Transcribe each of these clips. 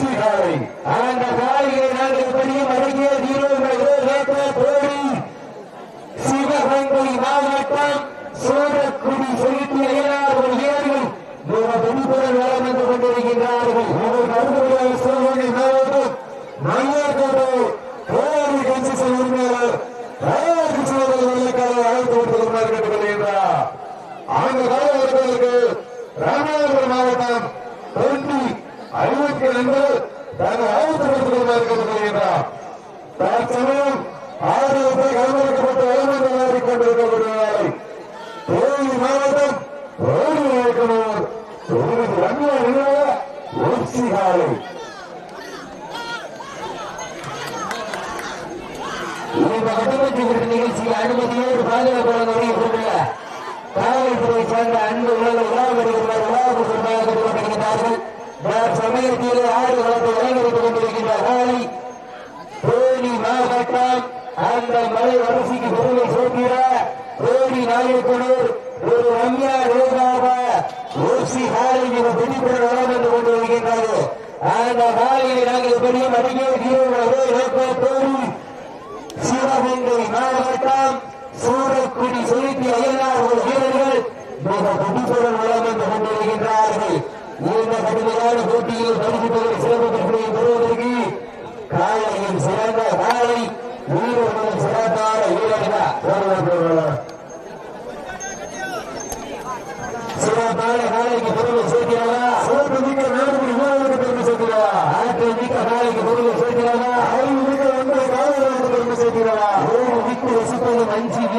உச்சி காலை அந்த காலையை நாங்கள் படியும் அருகே தீரோடு சிவகங்கை மாவட்டம் சோழக்குடி செலுத்தி அயலார்கள் ஏரிகள் மிக துணிப்புடன் வளம் வந்து கொண்டிருக்கின்றார்கள் இதற்கு அடுத்தபடியாக சிவகங்கை மாவட்டம் மையக்கோட்டை கோரி கன்ஸ்ட்ரக்ஷன் உரிமையாளர் தயாரிப்பு சோதனை அழைத்து கொடுத்திருக்கிறார் கேட்டுக்கொள்கின்றார் அந்த காலகட்டத்திற்கு ராமநாதபுரம் மாவட்டம் தொண்ணூத்தி ஐம்பத்தி ரெண்டு தனது அழைத்து கொடுத்திருக்கிறார் தற்சமயம் ஆறுவத்தை கலந்துரைக்கப்பட்டு வழங்கி விளையாடிக் கொண்டிருக்கக்கூடியவரை தேனி மாவட்டம் ரோடு இயக்குனர் தொகுதி ரம்யா நிலைய ஊர்ச்சிகாலை இந்த கட்டமைப்பு நிகழ்ச்சியை அனுமதியோடு பாதுகாப்பு வழங்கக்கூடிய காவல்துறை சேர்ந்த அன்பு உள்ளவர்கள் உலா வருகிறார் உலாவுக்கு சொந்தமாக கொண்டிருக்கிறார்கள் சமயத்திலே ஆறு வளத்தை வழங்கி கொண்டிருக்கின்ற காலை தேனி மாவட்டம் அந்த மலை வரிசைக்கு பெருமை சேர்க்கிற தேனி நாயக்கனூர் ஒரு ரம்யா ரேகாவ ஊசி காலை மிக பிடிப்பட வளம் என்று கொண்டிருக்கின்றது அந்த காலையை நாங்கள் பெரிய அருகே தேனி சிவகங்கை மாவட்டம் சூரக்குடி செலுத்தி அயலார் வீரர்கள் மிக துடிப்புடன் வளம் வந்து கொண்டிருக்கின்றார்கள் இந்த கடுமையான போட்டியில் பரிசுத்தவரை சிறப்பு பெற்றுக் பெறுவதற்கு காலையில் சிறந்த காலை வீரர்களும் சிறப்பான வீரர்கள் சிறப்பான காலைக்கு பொருளை சேர்க்கிறதா சிறப்பு மிக்க நாடுபடி வீரர்களுக்கு பெருமை சேர்க்கிறதா ஆற்றல் மிக்க காலைக்கு பொருளை சேர்க்கிறதா அறிவு மிக்க ஒன்றை காவலர்களுக்கு பெருமை சேர்க்கிறதா ஓடு விட்டு ரசிப்பது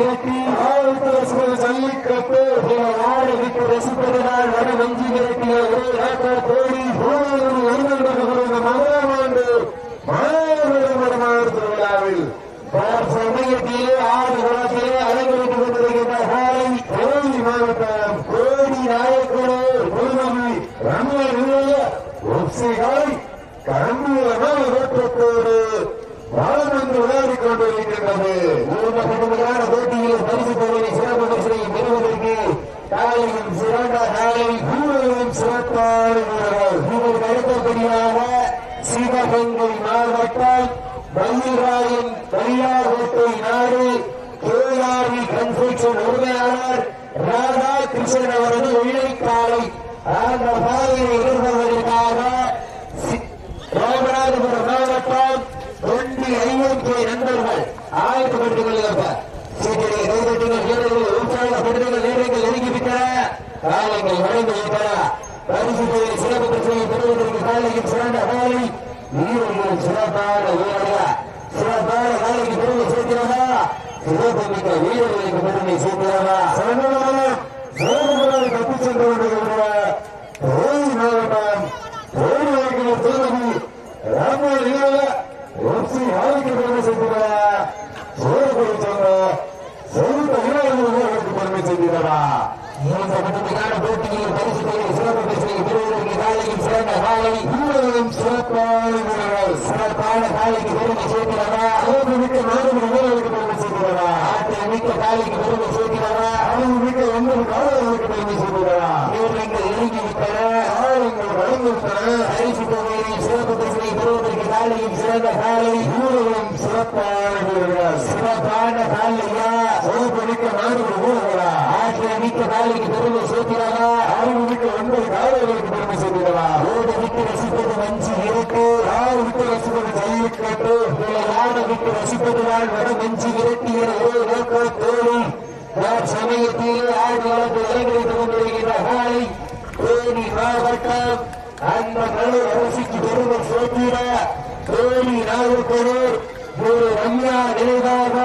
மஞ்சி ஜல்லிக்கட்டு நாடு ரசிப்பதனால் வட மஞ்சி விரட்டிய ஒரே நாட்டார் கோடி பூமியில் ஆண்டு திருவிழாவில் சமயத்திலே ஆறு குளத்திலே அலங்கரித்துக் கொண்டிருக்கின்ற கோடி மாவட்டம் கோடி குருமணி ஒப்சிகாய் கொண்டிருக்கின்றது இந்த கடுமையான போட்டியில் பரிசு தொகையை சிறப்பு பரிசனை பெறுவதற்கு காலையும் சிறந்த காலை வீரர்களும் சிறப்பான வீரர்கள் இதற்கு அடுத்தபடியாக சிவகங்கை மாவட்டம் மயிராயன் பரியார்கோட்டை நாடு கேஆர்வி கன்ஸ்ட்ரக்ஷன் உரிமையாளர் ராதா கிருஷ்ணன் அவரது இழைக்காலை அந்த பாதையை எதிர்கொள்வதற்காக சி- ராமநாதபுரம் மாவட்டம் தொண்டி ஐம்பத்தி நண்பர்கள் ஆயத்தப்படுத்திக் கொள்ளுங்கள் சீக்கிரம் கைதட்டுங்கள் வீரர்கள் உற்சாகப்படுத்துங்கள் நேரங்கள் நெருங்கிவிட்டன காலங்கள் வழங்கி விட்டன பரிசு தொகை சிறப்பு பிரச்சனையை பெறுவதற்கு காலையில் சிறந்த காலை வீரர்கள் சிறப்பான வீரர்கள் சிறப்பான காலைக்கு பெருமை சேர்க்கிறதா சிறப்பு மிக்க வீரர்களுக்கு பெருமை சேர்க்கிறதா சிறப்பு தப்பி சென்று கொண்டிருக்கிற கோயில் மாவட்டம் கோயில் வைக்கிற திருமதி ராம நிலைய ஒப்சி ஆளுக்கு பெருமை சேர்க்கிறதா சோழபுரி சொன்ன செலுத்த வீரர்களுக்கு பெருமை சேர்க்கிறதா இந்த கடுமையான போட்டியில் பரிசு தொகை சிறப்பு பிரச்சனையை பெறுவதற்கு காலையில் சிறந்த காலை வீரர்களும் சிறப்பான வீரர்கள் சிறப்பான காலைக்கு பெருமை சேர்க்கிறதா அளவு மிக்க நாடுகள் வீரர்களுக்கு பெருமை சேர்க்கிறதா ஆற்றல் மிக்க காலைக்கு பெருமை சேர்க்கிறதா அளவு மிக்க ஒன்பது காலங்களுக்கு பெருமை சேர்க்கிறதா வீரர்கள் இறங்கி விட்டன காலங்கள் வழங்கி விட்டன பரிசு தொகையை சிறப்பு பிரச்சனையை பெறுவதற்கு காலையில் சிறந்த காலை. வீரர்களும் சிறப்பான வீரர்கள் சிறப்பான காலையா? சிறப்பு மிக்க நாடுகள் வீரர்களா ஆற்றல் மிக்க காலைக்கு பெருமை சேர்க்கிறதா அறிவு மிக்க ஒன்பது காலைகளுக்கு பெருமை சேர்க்கிறதா ஓடு விட்டு ரசிப்பது மஞ்சி இருக்கு யார் விட்டு ரசிப்பது ஜல்லிக்கட்டு இல்லை யாரை விட்டு ரசிப்பதுதான் வட மஞ்சி விரட்டிய ஒரு நோக்க தோழி யார் சமயத்தில் ஆடு வளர்த்து இறங்கிவிட்டுக் கொண்டிருக்கின்ற காலை தேனி மாவட்டம் அந்த மலை அரசிக்கு பெருமை சேர்க்கிற தேனி நாகப்பூர் ஒரு ரம்யா நினைவாக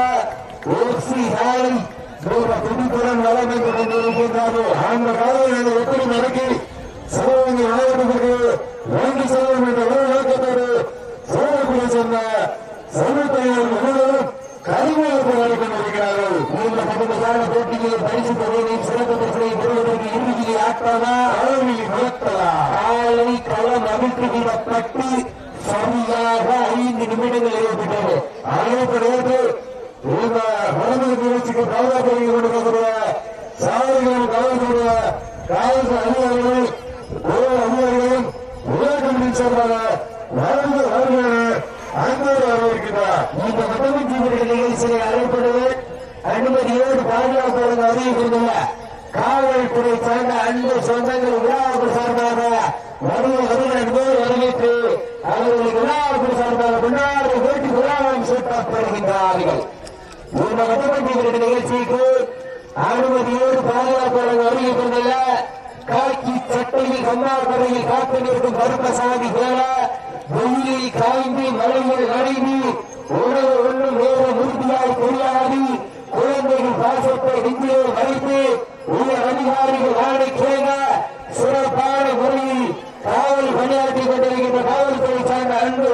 ஓசி சாலை மிக துடிப்புடன் வளம் என்று அந்த காலையில் எப்படி நடக்கி சிவகங்கை மாவட்டத்திற்கு வாங்கி செல்லும் என்ற ஒரு சோழக்குடி சொன்ன சமூகத்தையும் முழுவதும் கரிமயத்தை கொண்டிருக்கிறார்கள் இந்த கடுமையான போட்டியில் பரிசு தொகையை சிறப்பு பரிசனை பெறுவதற்கு இறுதியில் ஆட்ட நடத்தவா நடத்தலா காலை களம் அவிழ்த்து விடப்பட்டு சரியாக ஐந்து நிமிடங்கள் ஏற்பட்டது அழைப்படையாது பாதுகாப்பு கொடுக்கக்கூடிய சாலைகளும் காவல்துறைய காவல்துறை அதிகாரிகள் உலக அதிகாரிகளும் உலக கமிட்டி சார்பாக வாழ்ந்து வாழ்கிறார் அன்போடு வரவேற்கிறார் இந்த வட்டமஞ்சி நிகழ்ச்சியை அழைப்படுவர் அனுமதியோடு பாதுகாப்பு அறிவிக்கின்றன காவல்துறை சார்ந்த அன்பு சொந்தங்கள் விழாவுக்கு சார்பாக வருவ வருகிறோடு வரவேற்று அவர்களுக்கு விழாவுக்கு சார்பாக கொண்டாடு போட்டி விழாவும் சூட்டப்படுகின்றார்கள் இந்த வட்டமஞ்சி நிகழ்ச்சிக்கு அனுமதியோடு பாதுகாப்பு கொண்டுள்ள காக்கி சட்டையில் கண்ணாக்கரையில் காத்து நிற்கும் கருப்பசாமி போல வெயிலில் காய்ந்து மலையில் நடைந்து உணவு ஒன்றும் நேரம் உறுதியாய் தெரியாது குழந்தைகள் பாசத்தை நெஞ்சிலே வைத்து உயர் அதிகாரிகள் ஆணை கேட்க சிறப்பான முறையில் காவல் பணியாற்றிக் கொண்டிருக்கின்ற காவல்துறை சார்ந்த அன்பு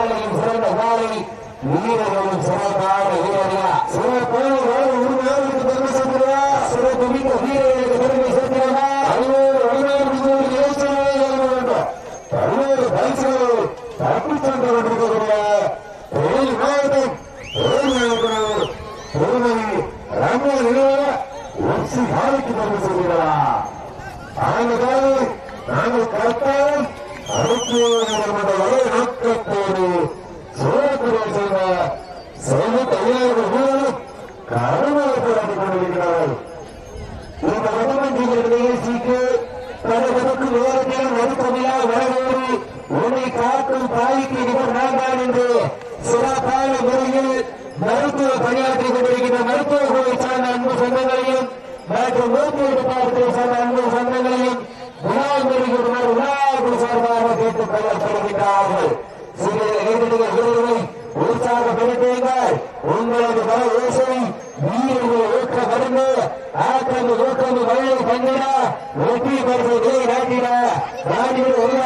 பெறுவதற்கு சிறந்த காலை வீரர்களும் சிறப்பான வீரர்களா சிறப்பான வாழ்வு பெருமை சேர்க்கிறா சிறப்பு மிக்க வீரர்களுக்கு பெருமை சேர்க்கிறதா பதினோரு வழிபாடு இலட்சணமாக வேண்டும் பதினோரு பரிசுகள் தப்பிச் சென்று கொண்டிருக்கக்கூடிய ஏழு மாவட்டம் ஏழு மாவட்டம் பொறுமதி ரம்யா நிலையில உச்சி காலைக்கு பெருமை சேர்க்கிறா ஆனதால் நாங்கள் கரெக்டாக அடுத்து வரை நோக்கத்தோடு சோழத்துறை சேர்ந்த செல்வ தையாளர்கள் வீரர்களும் கருணை போராடி கொண்டிருக்கிறார்கள் இந்த வடமன்றிகள் நிகழ்ச்சிக்கு பலவருக்கு நேரத்தில் மருத்துவமில்லா வரவேறு உன்னை காக்கும் தாய்க்கு நிகர் நான்தான் என்று சிறப்பான முறையில் மருத்துவ பணியாற்றிக் கொண்டிருக்கின்ற மருத்துவ குழுவை சார்ந்த அன்பு சொந்தங்களையும் மற்றும் மூத்த விடுபாடுகளை சார்ந்த அன்பு சொந்தங்களையும் விழாவில் வருகின்றனர் விழாக்குழு சார்பாக கேட்டுக் கொள்ளப்படுகின்றார்கள் சிறிய நேரடிகள் வீரர்களை உற்சாகப்படுத்துங்கள் உங்களது பல யோசனை வீரர்கள் ஊக்க மருந்து ஆக்கம் ஊக்கம் மழை பங்கிட வெற்றி பரிசு நிலை நாட்டிட நாட்டில் ஒருவர்களுக்கு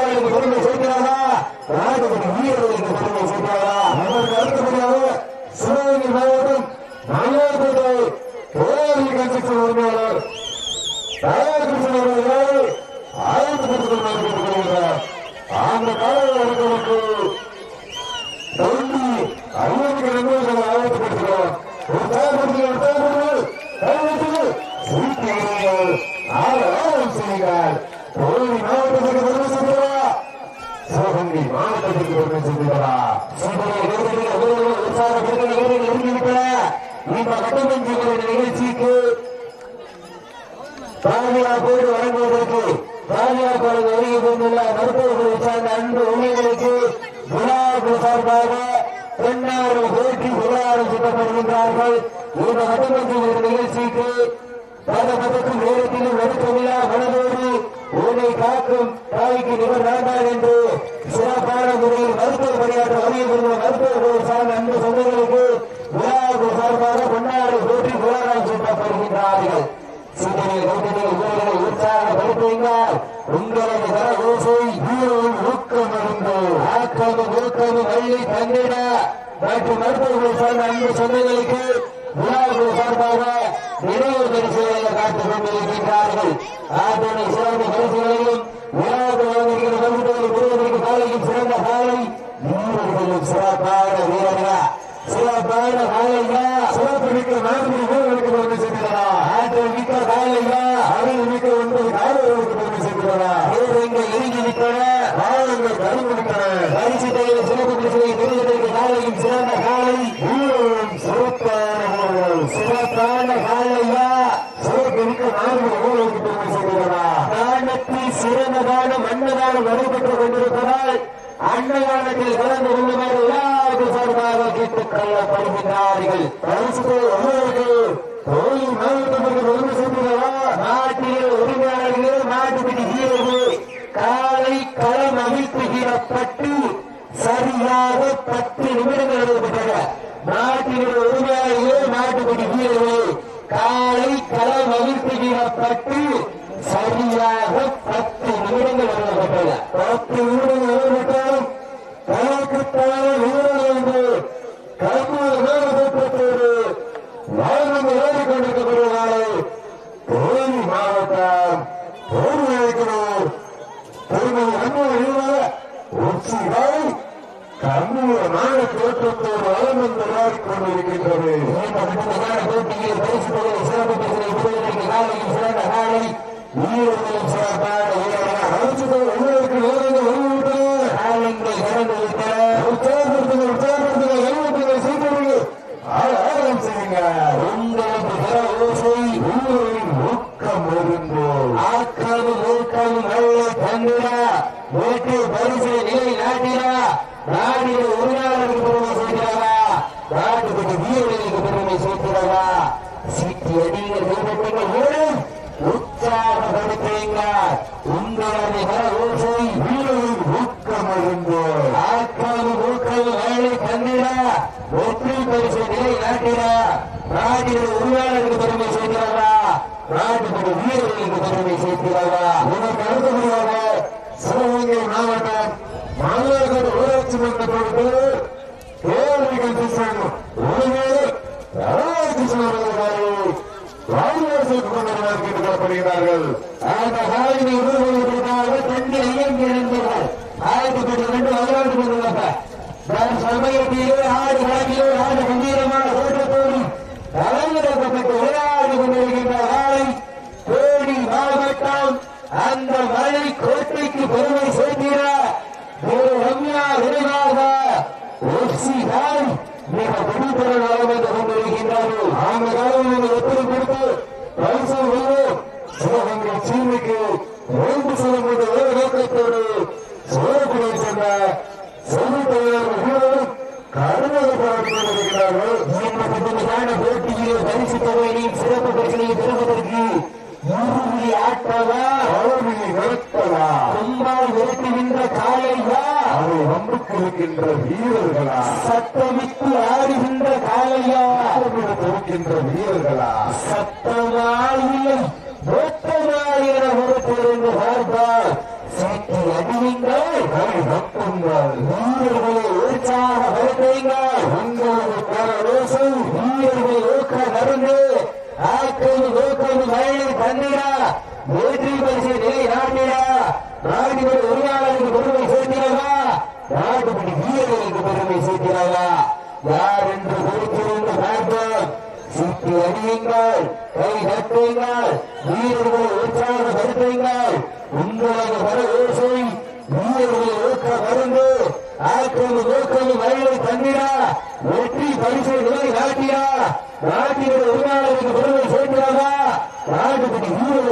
சிவகங்கை மாவட்டத்துக்கு பெருமை சேர்க்கிறா இந்த கட்டமஞ்சி நிகழ்ச்சிக்கு பாதுகாப்போடு வழங்குவதற்கு பாதுகாப்பாளர் வருகை கொண்டுள்ள மருத்துவர்களை சார்ந்த அன்பு உள்ளங்களுக்கு விழாவுக்கு சார்பாக பெண்ணாறு போட்டி விழாவில் சுட்டப்படுகின்றார்கள் இந்த கட்டமஞ்சி நிகழ்ச்சிக்கு பல நேரத்திலும் நடுக்கவிழா மனதோடு உன்னை காக்கும் தாய்க்கு நிகர் வேண்டாம் என்று சிறப்பான முறையில் மருத்துவ பணியாற்ற வருகை கொண்டுள்ள மருத்துவர்கள் சார்ந்த அன்பு அறிவித்தான பரிசு தொகையில் சிறப்பு பிரச்சனையை பெறுவதற்கு காலையும் சிறந்த காலை. சிறப்பான சிறப்பான காலையா? சிறப்பிற்கு நான்கு ஊழலுக்கு பெருமை செய்கிறதா தாண்டத்தில் சிறந்ததான மன்னதான நடைபெற்றுக் கொண்டிருப்பதால் அன்னதானத்தில் கலந்து கொள்ளுமாறு எல்லாருக்கு சார்பாக கேட்டுக் கொள்ளப்படுகின்றார்கள். பரிசு தொகை அவர்களுக்கு கோயில் மாவட்டத்திற்கு பெருமை பட்டி சரியாக பத்து நிமிடங்கள் எழுதப்பட்டன. நாட்டினுடைய உரிமையாளர்களே நாட்டுக்குடி வீரர்களே நாடு தோற்றத்தோடு ஆளுநர் தயாரிக் கொண்டிருக்கின்றது சிறப்பு சீட்டு வெளியில் ஈடுபட்டுள்ள வீடு உற்சாகம் கொடுத்தீங்கள் உங்களது ஓசை. வீரரின் ஊக்கமருந்து ஆட்களை ஊக்கல் வேலை கண்டிட வெற்றி பரிசு நிலை நாட்டிட. நாட்டின் உருவாளருக்கு பெருமை சேர்க்கிறதா நாட்டுக்கு வீரர்களுக்கு பெருமை சேர்க்கிறதா அந்த சாலையினை ஊடுருவதற்காக பெண்கள் இயங்கி இணைந்தவர்கள் ஆயத்தப்பட்டு கொண்டு வரலாற்று கொண்டுள்ளார்கள் நான் சமயத்திலே ஆறு கணக்கிலே ஆறு கம்பீரமான தோற்றத்தோடு வழங்கப்பட்டு உரையாடி கொண்டிருக்கின்ற ஆலை கோடி மாவட்டம் அந்த மழை கோட்டைக்கு பெருமை செய்தி தலைவர் கடுமையை பார்க்கிறார்கள் நியமிக்கப்பட்டுள்ளதான போட்டியிலே பரிசு தொகையினையும் சிறப்பு பரிசனையும் பெறுவதற்கு இருமுடி ஆட்டவா அளவினை நிறுத்தவா கொம்பால் நிறுத்துகின்ற காலையா அதை வம்புக்கு இருக்கின்ற வீரர்களா சத்தமிட்டு ஆடுகின்ற காலையா இருக்கின்ற வீரர்களா சத்தமா இல்லை ஓட்டமா என ஒரு பொருள் சக்தியடியுங்கள் ஒரு ஒப்புங்கள் உங்களுடைய உற்சாக வளர்த்துங்கள் உங்களுக்கு ことに。不要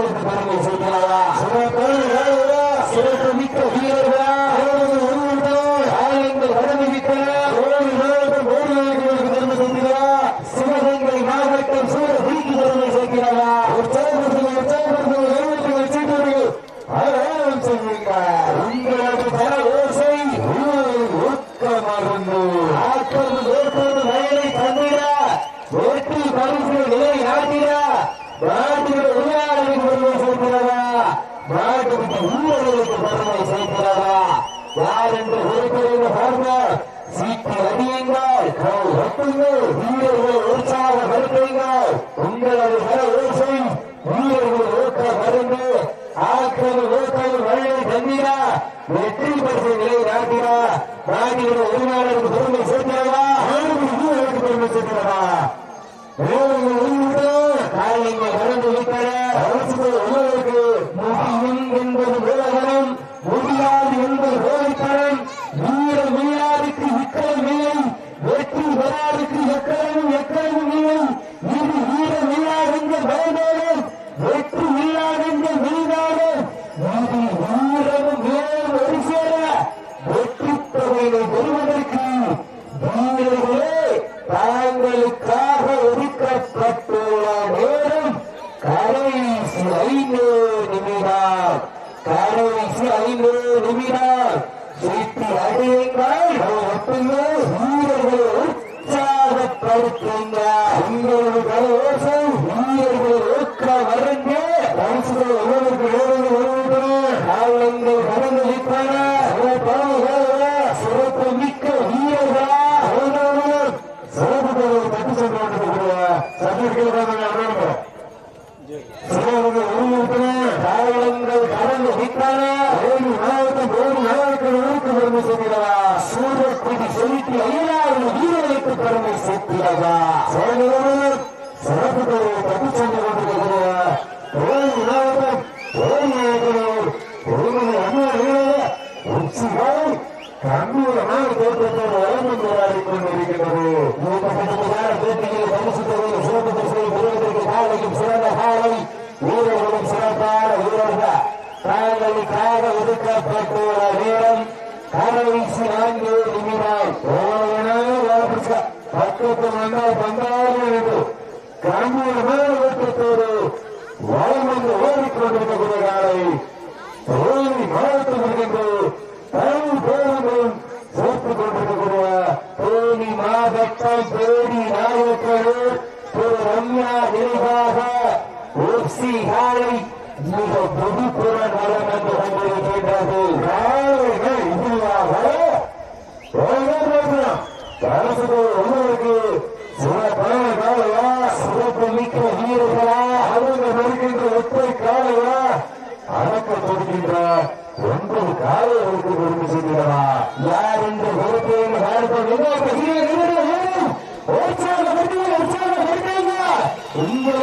போராட்டம் வளர்ந்து போராடி கொண்டிருக்கிறது போட்டியில் பரிசு தொகையில் சிறப்பு பரிசை பெறுவதற்கு காலையும் சிறந்த காலை வீரர்களும் சிறப்பான வீரர்கள் தாங்களுக்காக ஒதுக்கப்பட்ட வீரம் கடைசி நான்கு நிமிடம் பக்கத்து மன்னர் பந்தாரி என்று கம்பீரமான ஓட்டத்தோடு வளம் வந்து ஓடிக்கொண்டிருக்கக்கூடிய காலை தோல்வி மறுத்து வருகின்றது ரொம்ப